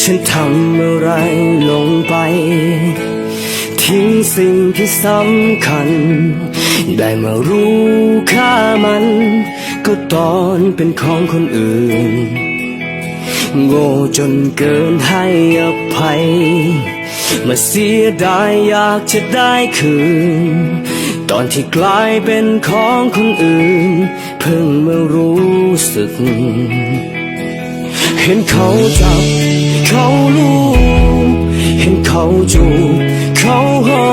ฉันทำอะไรลงไป ทิ้งสิ่งที่สำคัญ ได้มารู้ค่ามัน ก็ตอนเป็นของคนอื่น โง่จนเกินให้อภัย มาเสียดายอยากจะได้คืน ตอนที่กลายเป็นของคนอื่น เพิ่งมารู้สึก เห็นเขาจับ เขาลูบเห็นเขาจูบเขาหอ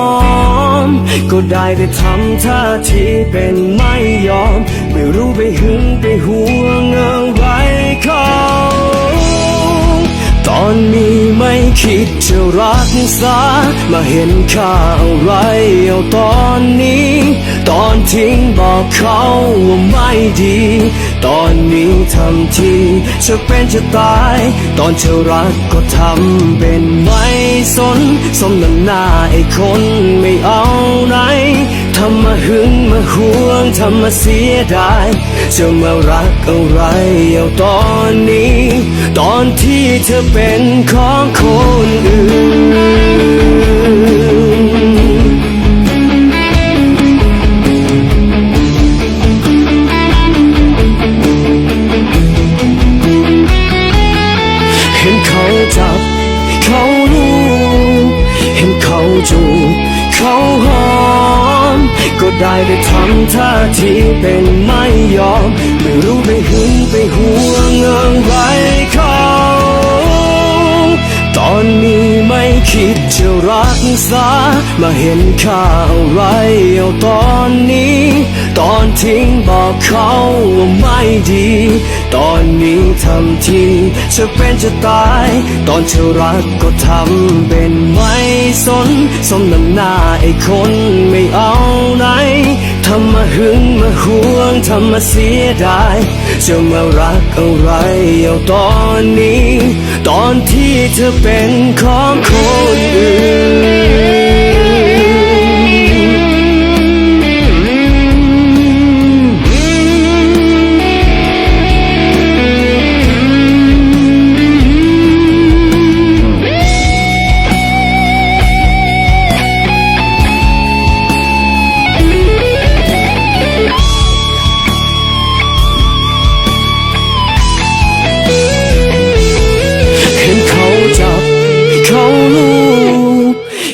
ม ก็ได้แต่ทำท่าทีเป็นไม่ยอม ไม่รู้ไปหึงไปห่วงอะไรเขาตอนนี้ไม่คิดจะรักษามาเห็นค่าอะไรเอาตอนนี้ ตอนทิ้งบอกเขาว่าไม่ดี ตอนนี้ทำทีจะเป็นจะตาย ตอนเธอรักก็ทำเป็นไม่สน สมน้ำหน้าไอ้คนไม่เอาไหนทำมาหึงมาห่วงทำมาเสียดายจะมารักอะไรเอาตอนนี้ ตอนที่เธอเป็นของคนอื่น จูบเขาหอม ก็ได้แต่ทำท่าทีเป็นไม่ยอม ไม่รู้ไปหึงไปห่วงอะไรเขาตอนนี้ไม่คิดจะรักษามาเห็นข่าอะไรเอาตอนนี้ ตอนทิ้งบอกเขาว่าไม่ดี ตอนนี้ทำทีจะเป็นจะตาย ตอนเธอรักก็ทำเป็นไม่สน สมน้ำหน้าไอ้คนไม่เอาไหนทำมาหึงมาห่วงทำมาเสียดายจะมารักอะไรเอาตอนนี้ ตอนที่เธอเป็นของคนอื่น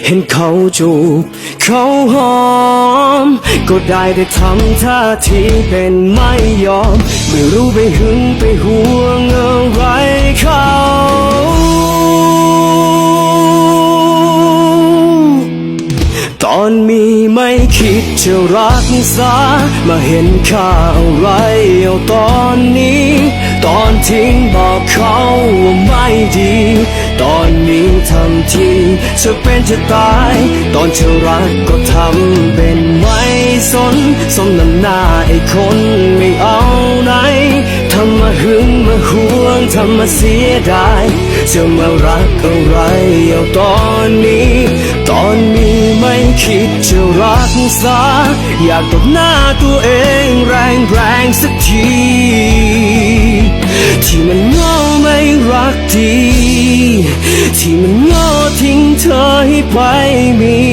เห็นเขาจูบเขาหอม ก็ได้แต่ทำท่าทีเป็นไม่ยอม ไม่รู้ไปหึงไปห่วงอะไรเขาตอนมีไม่คิดจะรักษา มาเห็นค่าอะไรเอาตอนนี้ ตอนทิ้งบอกเขาว่าไม่ดี ทำทีจะเป็นจะตาย ตอนเธอรักก็ทำเป็นไม่สนสมน้ำหน้าไอ้คนไม่เอาไหนทำมาหึงมาห่วงทำมาเสียดายจะมารักอะไรเอาตอนนี้ ตอนนี้ไม่คิดจะรักษาอยากตบหน้าตัวเองแรงแรงสักทีที่มันโง่ไม่รักดีที่มัน ไปมีคนอื่